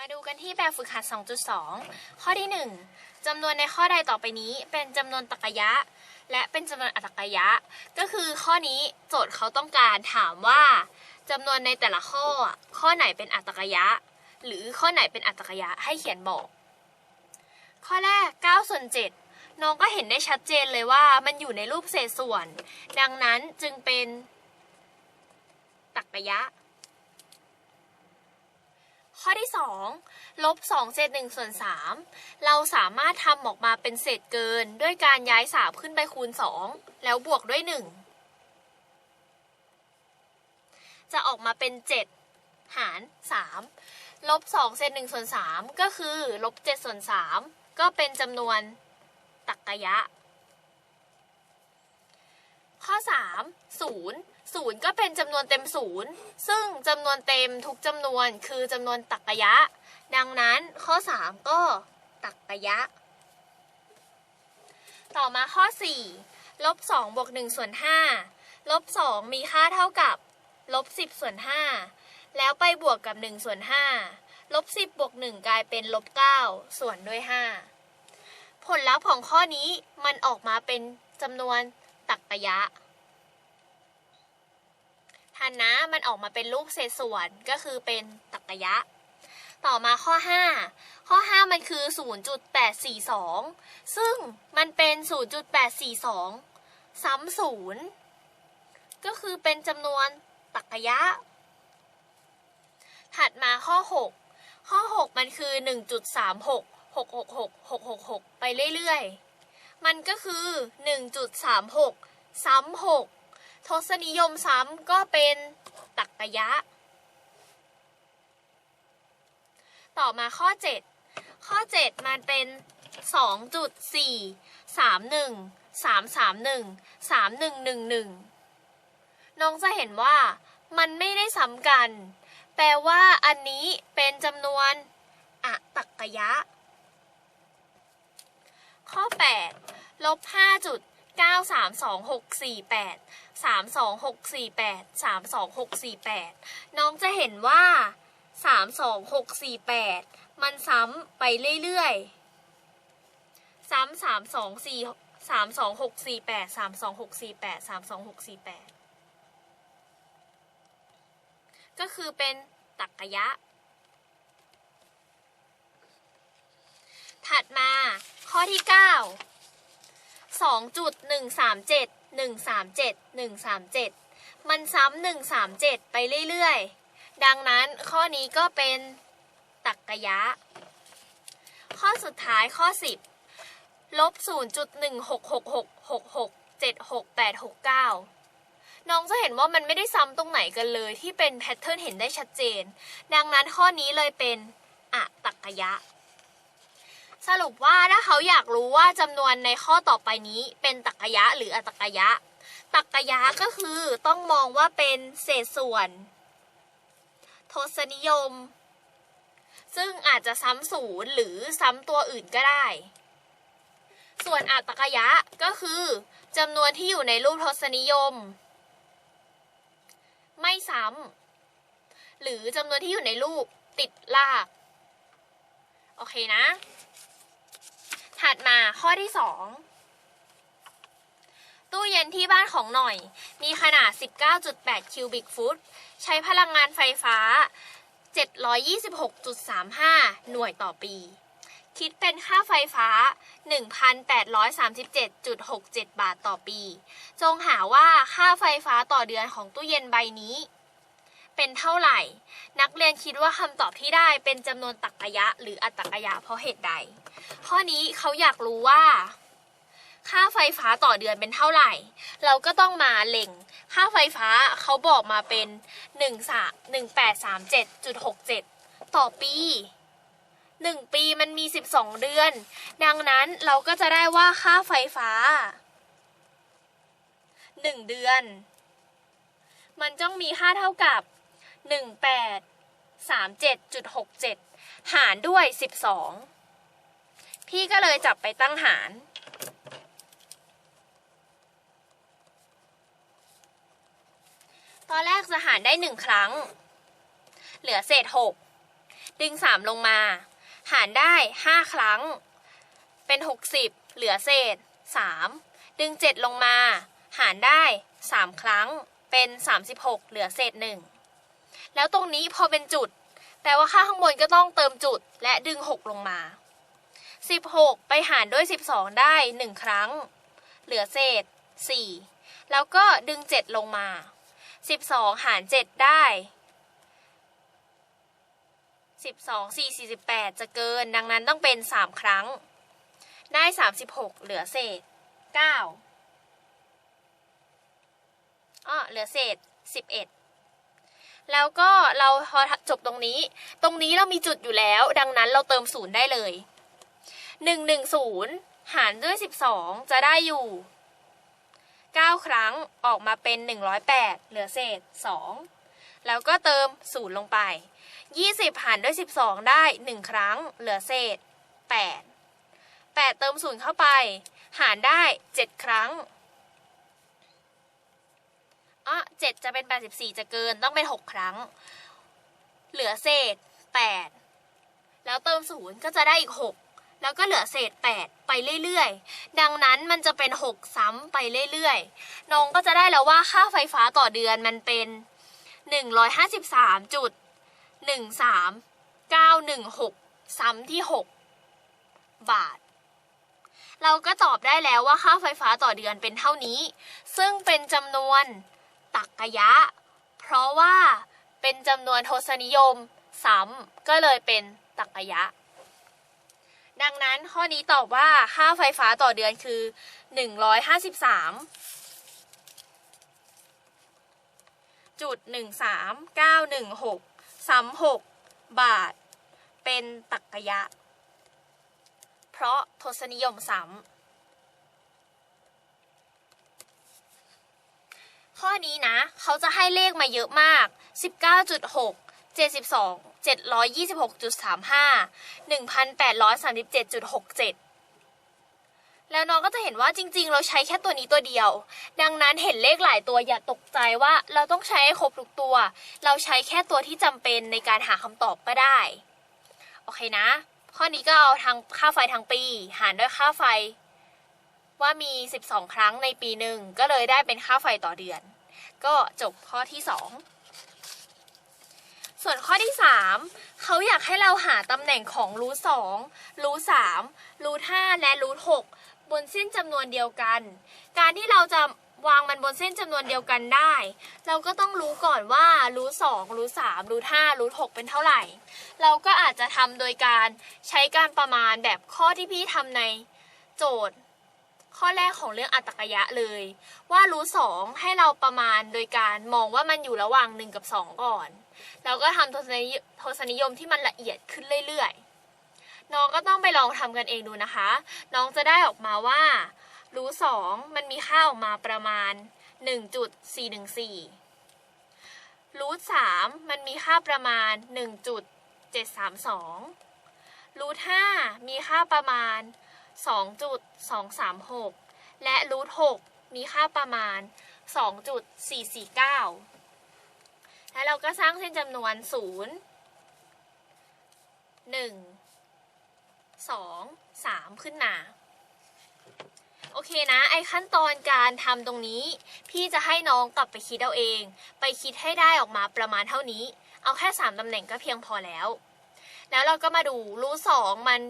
มาดูกันที่แบบฝึกหัด 2.2 ข้อที่ 1จำนวนในข้อใดต่อไปนี้เป็นจำนวนตรรกะยะ และเป็นจำนวนอัตรกะยะ ก็คือข้อนี้โจทย์เขาต้องการถามว่าจำนวนในแต่ละข้อ ข้อไหนเป็นอัตรกะยะ หรือข้อไหนเป็นอัตรกะยะให้เขียนบอก ข้อแรก9ส่วน7น้องก็เห็นได้ชัดเจนเลยว่ามันอยู่ในรูปเศษส่วน ดังนั้นจึงเป็นตรรกะยะ ข้อที่2ลบ2เศษ1ส่วน3เราสามารถทำออกมาเป็นเศษเกิน ด้วยการย้าย 3 ขึ้นไปคูณ 2 แล้วบวกด้วย 1 จะออกมาเป็น 7 หาร 3 ลบ2เศษ1ส่วน3ก็คือลบ7ส่วน3ก็เป็นจำนวนตรรกะ ยะข้อ3 0 0ก็เป็นจำนวนเต็มศูนย์ซึ่งจำนวนเต็มทุกจำนวนคือจำนวนตรรกะยะ ดังนั้นข้อ 3 ก็ตรรกะยะ ต่อมาข้อ 4 ลบ2บวก1ส่วน5ลบ2มีค่าเท่ากับลบ10ส่วน5แล้วไปบวกกับ1ส่วน5ลบ10บวก1กลายเป็นลบ9ส่วนด้วย 5 ผลลัพธ์ของข้อนี้มันออกมาเป็นจำนวนตรรกะยะ ทันนะ มันออกมาเป็นรูปเศษส่วนก็คือเป็นตรรกะยะ ต่อมาข้อ 5 ข้อ 5 มันคือ 0.842 ซึ่งมันเป็น 0.842 ซ้ำศูนย์ก็คือเป็นจำนวนตรรกะยะ ถัดมาข้อ 6 ข้อ 6 มันคือ 1.36 666 666 ไปเรื่อยๆ มันก็คือ 1.36 ซ้ำ6 ทศนิยมซ้ำก็เป็นตรรกะยะ ต่อมาข้อ 7 ข้อ 7 มันเป็น 2.4 31 331 3111 น้องจะเห็นว่ามันไม่ได้ซ้ำกัน แปลว่าอันนี้เป็นจำนวนอะตักกะยะ ข้อ 8 ลบ 5 9 3 2 6 4 8 3 2 6 4 8 3 2 6 4 8 น้องจะเห็นว่า 3 2 6 4 8 มันซ้ำไปเรื่อยๆ ซ้ำ3 2 4 3 2 6 4 8 3 2 6 4 8 3 2 6 4 8 ก็คือเป็นตักกะยะ ถัดมาข้อที่ 9 2.137 137 137 มันซ้ำ137 ไปเรื่อยๆ ดังนั้นข้อนี้ก็เป็นตักกะยะ ข้อสุดท้ายข้อ 10 ลบ 0.16666676869น้องจะเห็นว่ามันไม่ได้ซ้ำตรงไหนกันเลยที่เป็นแพทเทิร์นเห็นได้ชัดเจน ดังนั้นข้อนี้เลยเป็นอะตักกะยะ สรุปว่าถ้าเขาอยากรู้ว่าจำนวนในข้อต่อไปนี้เป็นตรรกะยะหรืออตรรกะยะตรรกะยะก็คือต้องมองว่าเป็นเศษส่วน ทศนิยม ซึ่งอาจจะซ้ำศูนย์หรือซ้ำตัวอื่นก็ได้ ส่วนอัตรกะยะก็คือจำนวนที่อยู่ในรูปทศนิยม ไม่ซ้ำหรือจำนวนที่อยู่ในรูปติดลาก โอเคนะ ถัดมาข้อที่2ตู้เย็นที่บ้านของหน่อย มีขนาด 19.8 คิวบิกฟุต ใช้พลังงานไฟฟ้า 726.35 หน่วยต่อปี คิดเป็นค่าไฟฟ้า 1,837.67 บาทต่อปี จงหาว่าค่าไฟฟ้าต่อเดือนของตู้เย็นใบนี้ เป็นเท่าไหร่ นักเรียนคิดว่าคำตอบที่ได้เป็นจำนวนตรรกะยะ หรืออัตรกะยะเพราะเหตุใด ข้อนี้เขาอยากรู้ว่า ค่าไฟฟ้าต่อเดือนเป็นเท่าไหร่ เราก็ต้องมาเล็ง ค่าไฟฟ้าเขาบอกมาเป็น1 3 1 8 3 7 6 7 ต่อปี 1 ปีมันมี 12 เดือน ดังนั้นเราก็จะได้ว่าค่าไฟฟ้า 1 เดือน มันต้องมีค่าเท่ากับ 18 37.67 หารด้วย 12 พี่ก็เลยจับไปตั้งหาร ตอนแรกจะหารได้หนึ่งครั้ง เหลือเศษ6ดึงสามลงมา หารได้ห้าครั้ง เป็นหกสิบเหลือเศษสามดึงเจ็ดลงมา หารได้สามครั้ง เป็นสามสิบหกเหลือเศษหนึ่งแล้วตรงนี้พอเป็นจุดแปลว่าค่าข้างบนก็ต้องเติมจุดและดึงหกลงมา สิบหกไปหารด้วยสิบสองได้หนึ่งครั้ง เหลือเศษสี่แล้วก็ดึงเจ็ดลงมาสิบสองหารเจ็ดได้สิบสองสี่สี่สิบแปดจะเกิน ดังนั้นต้องเป็นสามครั้ง ได้สามสิบหกเหลือเศษเก้าอ้อเหลือเศษสิบเอ็ดแล้วก็เราพอจบตรงนี้ ตรงนี้เรามีจุดอยู่แล้ว ดังนั้นเราเติมศูนย์ได้เลย หนึ่งหนึ่งศูนย์หารด้วยสิบสองจะได้อยู่ 9 ครั้งออกมาเป็น 108 เหลือเศษ 2 แล้วก็เติม 0 ลงไป 20 หารด้วย 12 ได้ 1 ครั้ง เหลือเศษ 8 8 เติม 0 เข้าไป หารได้ 7 ครั้งอะ7จะเป็น 84 จะเกินต้องเป็น 6 ครั้ง เหลือเศษ 8 แล้วเติม 0 ก็จะได้อีก 6 แล้วก็เหลือเศษ 8 ไปเรื่อยๆ ดังนั้นมันจะเป็น 6 ซ้ำไปเรื่อยๆ น้องก็จะได้แล้วว่าค่าไฟฟ้าต่อเดือนมันเป็น 153.13916 ซ้ำที่ 6 บาท เราก็ตอบได้แล้วว่าค่าไฟฟ้าต่อเดือนเป็นเท่านี้ ซึ่งเป็นจำนวนตักกะยะ เพราะว่าเป็นจำนวนทศนิยมซ้ำก็เลยเป็นตักกะยะ ดังนั้นข้อนี้ตอบว่าค่าไฟฟ้าต่อเดือนคือ 153จุด13916ซ้ำ6บาท เป็นตักกะยะ เพราะทศนิยมซ้ำข้อนี้นะ เขาจะให้เลขมาเยอะมาก 19.6 72 726.35 1,837.67แล้วน้องก็จะเห็นว่าจริง ๆ เราใช้แค่ตัวนี้ตัวเดียว ดังนั้นเห็นเลขหลายตัวอย่าตกใจว่าเราต้องใช้ให้ครบทุกตัว เราใช้แค่ตัวที่จำเป็นในการหาคำตอบก็ได้ โอเคนะ ข้อนี้ก็เอาทางค่าไฟทางปี หารด้วยค่าไฟ ว่ามี 12 ครั้งในปีหนึ่งก็เลยได้เป็นค่าไฟต่อเดือน ก็จบข้อที่ 2 ส่วนข้อที่ 3 เขาอยากให้เราหาตำแหน่งของรูทสองรูทสามรูทห้าและรูทหกบนเส้นจำนวนเดียวกัน การที่เราจะวางมันบนเส้นจำนวนเดียวกันได้ เราก็ต้องรู้ก่อนว่ารูทสองรูทสามรูทห้ารูทหกเป็นเท่าไหร่ เราก็อาจจะทำโดยการใช้การประมาณแบบข้อที่พี่ทำในโจทย์ ข้อแรกของเรื่องอัตตกยะเลย ว่ารูทสองให้เราประมาณโดยการมองว่ามันอยู่ระหว่าง1กับ2ก่อนแล้วก็ทำทศนิยทศนิยมที่มันละเอียดขึ้นเรื่อยๆ น้องก็ต้องไปลองทำกันเองดูนะคะ น้องจะได้ออกมาว่า รูทสองมันมีค่าออกมาประมาณ 1.414 รูทสามมันมีค่าประมาณ 1.732 รูทห้ามีค่าประมาณ 2.236 และรูท6มีค่าประมาณ 2.449 แล้วเราก็สร้างเส้นจำนวน 0 1 2 3 ขึ้นมาโอเคนะ ไอขั้นตอนการทำตรงนี้ พี่จะให้น้องกลับไปคิดเอาเอง ไปคิดให้ได้ออกมาประมาณเท่านี้ เอาแค่ 3ตำแหน่งก็เพียงพอแล้ว แล้วเราก็มาดูรูทสองมัน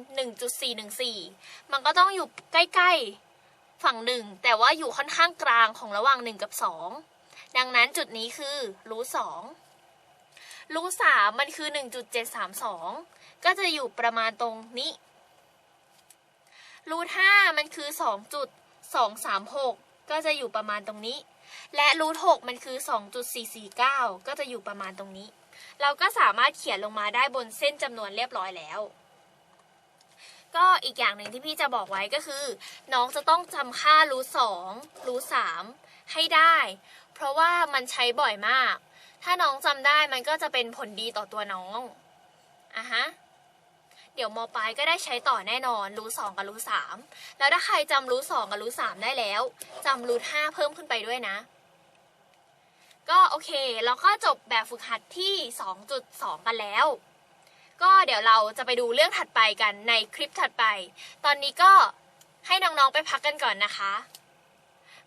1.414มันก็ต้องอยู่ใกล้ๆฝั่งหนึ่งแต่ว่าอยู่ค่อนข้างกลางของระหว่าง1กับ2ดังนั้นจุดนี้คือรูทสองรูทสามมันคือ1.732ก็จะอยู่ประมาณตรงนี้รูทห้ามันคือ2.236ก็จะอยู่ประมาณตรงนี้ และรูทหกมันคือ2.449ก็จะอยู่ประมาณตรงนี้ เราก็สามารถเขียนลงมาได้บนเส้นจำนวนเรียบร้อยแล้ว ก็อีกอย่างหนึ่งที่พี่จะบอกไว้ก็คือ น้องจะต้องจำค่ารูทสองรูทสามให้ได้ เพราะว่ามันใช้บ่อยมาก ถ้าน้องจำได้มันก็จะเป็นผลดีต่อตัวน้องอะฮะเดี๋ยวมปลายก็ได้ใช้ต่อแน่นอนรูทสองกับรูทสามแล้วถ้าใครจำรูทสองกับรูทสามได้แล้วจำรูห้าเพิ่มขึ้นไปด้วยนะ ก็โอเคเราก็จบแบบฝึกหัดที่ 2.2 กันแล้ว ก็เดี๋ยวเราจะไปดูเรื่องถัดไปกันในคลิปถัดไป ตอนนี้ก็ให้น้องๆไปพักกันก่อนนะคะ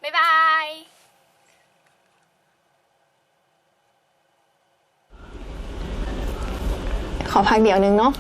บ๊ายบายขอพักเดี๋ยวนึงเนาะ